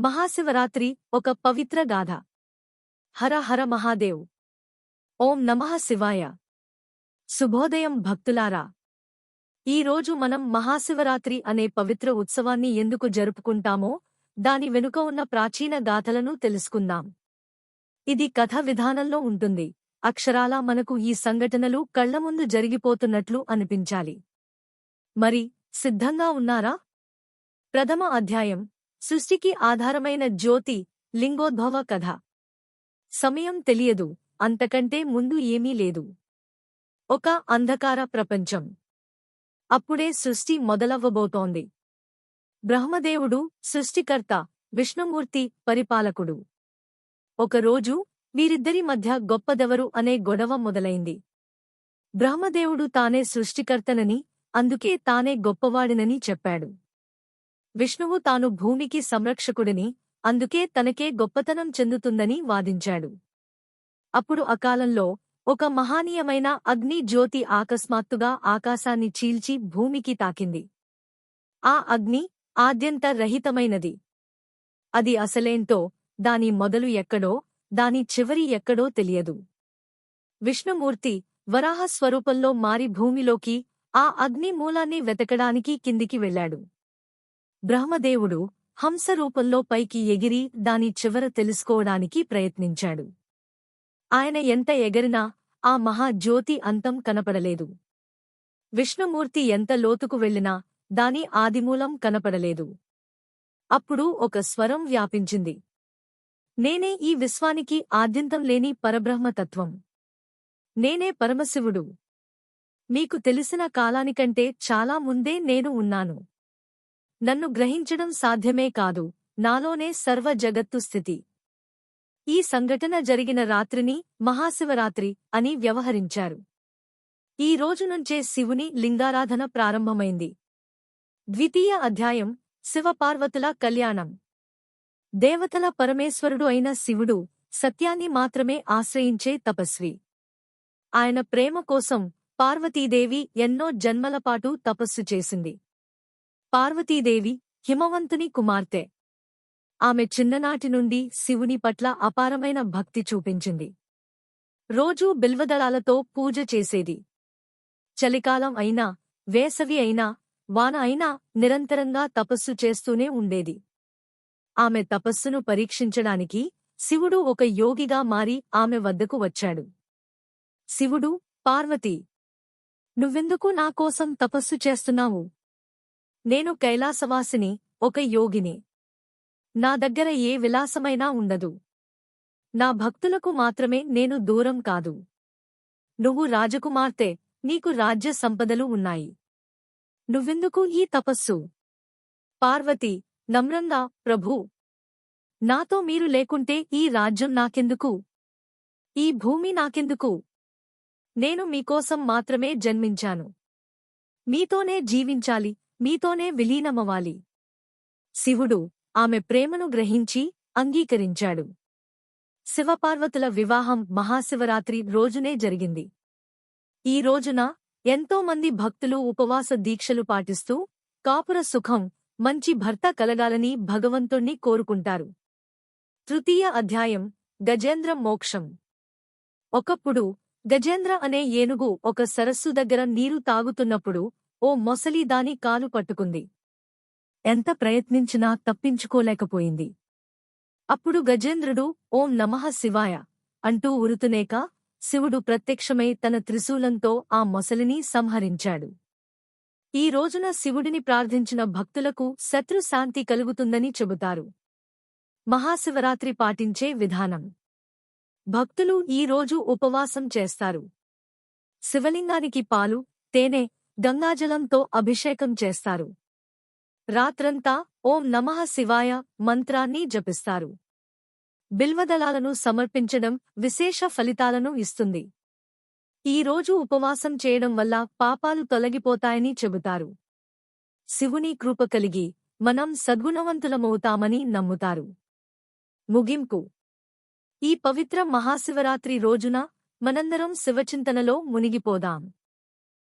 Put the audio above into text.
మహాశివరాత్రి ఒక పవిత్ర గాథ. హర హర మహాదేవ్. ఓం నమః శివాయ. శుభోదయం భక్తులారా. ఈ రోజు మనం మహాశివరాత్రి అనే పవిత్ర ఉత్సవాన్ని ఎందుకు జరుపుకుంటామో దాని వెనుక ఉన్న ప్రాచీన గాథలను తెలుసుకుందాం. ఇది కథ విధానంలో ఉంటుంది. అక్షరాలా మనకు ఈ సంఘటనలు కళ్ళ ముందు జరిగిపోతున్నట్లు అనిపించాలి. మరి సిద్ధంగా ఉన్నారా? ప్రథమ అధ్యాయం. సృష్టికి ఆధారమైన జ్యోతి లింగోద్భవ కథ. సమయం తెలియదు అంతకంటే ముందు ఏమీ లేదు. ఒక అంధకార ప్రపంచం. అప్పుడే సృష్టి మొదలవ్వబోతోంది. బ్రహ్మదేవుడు సృష్టికర్త విష్ణుమూర్తి పరిపాలకుడు. ఒకరోజు వీరిద్దరి మధ్య గొప్పదెవరు అనే గొడవ మొదలైంది. బ్రహ్మదేవుడు తానే సృష్టికర్తనని అందుకే తానే గొప్పవాడినని చెప్పాడు. విష్ణువు తాను భూమికి సంరక్షకుడిని అందుకే తనకే గొప్పతనం చెందుతుందని వాదించాడు. అప్పుడు అకాలంలో ఒక మహానీయమైన అగ్ని జ్యోతి ఆకస్మాత్తుగా ఆకాశాన్ని చీల్చి భూమికి తాకింది. ఆ అగ్ని ఆద్యంత రహితమైనది. అది అసలేంటో దాని మొదలు ఎక్కడో దాని చివరి ఎక్కడో తెలియదు. విష్ణుమూర్తి వరాహ స్వరూపంలో మారి భూమిలోకి ఆ అగ్ని మూలాన్ని వెతకడానికి కిందికి వెళ్ళాడు బ్రహ్మదేవుడు హంస రూపంలో పైకి ఎగిరి దాని చివర తెలుసుకోవడానికి ప్రయత్నించాడు. ఆయన ఎంత ఎగరినా ఆ మహాజ్యోతి అంతం కనపడలేదు. విష్ణుమూర్తి ఎంత లోతుకు వెళ్ళినా దాని ఆదిమూలం కనపడలేదు. అప్పుడు ఒక స్వరం వ్యాపించింది. నేనే ఈ విశ్వానికి ఆద్యంతం లేని పరబ్రహ్మతత్వం. నేనే పరమశివుడు. మీకు తెలిసిన కాలానికంటే చాలా ముందే నేను ఉన్నాను. నన్ను గ్రహించడం సాధ్యమే కాదు. నాలోనే సర్వ జగత్తు స్థితి. ఈ సంఘటన జరిగిన రాత్రిని మహాశివరాత్రి అని వ్యవహరించారు. ఈ రోజు నుంచే శివుని లింగారాధన ప్రారంభమైంది. ద్వితీయ అధ్యాయం శివపార్వతుల కళ్యాణం. దేవతల పరమేశ్వరుడు అయిన శివుడు సత్యాన్ని మాత్రమే ఆశ్రయించే తపస్వి. ఆయన ప్రేమ కోసం పార్వతీదేవి ఎన్నో జన్మలపాటు తపస్సు చేసింది. పార్వతీదేవి హిమవంతుని కుమార్తె. ఆమె చిన్ననాటి నుండి శివుని పట్ల అపారమైన భక్తి చూపించింది. రోజూ బిల్వదళాలతో పూజ చేసేది. చలికాలం అయినా వేసవి అయినా వాన అయినా నిరంతరంగా తపస్సు చేస్తూనే ఉండేది. ఆమె తపస్సును పరీక్షించడానికి శివుడు ఒక యోగిగా మారి ఆమె వద్దకు వచ్చాడు. శివుడు పార్వతీ! నువ్వెందుకు నాకోసం తపస్సు చేస్తున్నావు? నేను కైలాసవాసిని ఒక యోగిని. నా దగ్గర ఏ విలాసమైనా ఉండదు. నా భక్తులకు మాత్రమే నేను దూరం కాదు. నువ్వు రాజకుమార్తె నీకు రాజ్య సంపదలు ఉన్నాయి. నువ్వెందుకు ఈ తపస్సు? పార్వతి నమ్రంగా ప్రభూ? నాతో మీరు లేకుంటే ఈ రాజ్యం నాకెందుకు? ఈ భూమి నాకెందుకు? నేను మీకోసం మాత్రమే జన్మించాను. మీతోనే జీవించాలి మీతోనే విలీనమవ్వాలి. శివుడు ఆమె ప్రేమను గ్రహించి అంగీకరించాడు. శివపార్వతుల వివాహం మహాశివరాత్రి రోజునే జరిగింది. ఈ రోజున ఎంతోమంది భక్తులు ఉపవాస దీక్షలు పాటిస్తూ కాపుర సుఖం మంచి భర్త కలగాలని భగవంతుణ్ణి కోరుకుంటారు. తృతీయ అధ్యాయం గజేంద్ర మోక్షం. ఒకప్పుడు గజేంద్ర అనే ఏనుగు ఒక సరస్సు దగ్గర నీరు తాగుతున్నప్పుడు ఓ మొసలి దాని కాలు పట్టుకుంది. ఎంత ప్రయత్నించినా తప్పించుకోలేకపోయింది. అప్పుడు గజేంద్రుడు ఓం నమః శివాయ అంటూ ఉరుతునేక శివుడు ప్రత్యక్షమై తన త్రిశూలంతో ఆ మొసలిని సంహరించాడు. ఈ రోజున శివుడిని ప్రార్థించిన భక్తులకు శత్రు శాంతి కలుగుతుందని చెబుతారు. మహాశివరాత్రి పాటించే విధానం. భక్తులు ఈ రోజు ఉపవాసం చేస్తారు. శివలింగానికి పాలు తేనె గంగాజలంతో అభిషేకం చేస్తారు. రాత్రంతా ఓం నమః శివాయ మంత్రాన్ని జపిస్తారు. బిల్వదళాలను సమర్పించడం విశేష ఫలితాలను ఇస్తుంది. ఈ రోజు ఉపవాసం చేయడం వల్ల పాపాలు తొలగిపోతాయని చెబుతారు. శివుని కృప కలిగి మనం సద్గుణవంతులమవుతామని నమ్ముతారు. ముగింపు. ఈ పవిత్ర మహాశివరాత్రి రోజున మనందరం శివచింతనలో మునిగిపోదాం.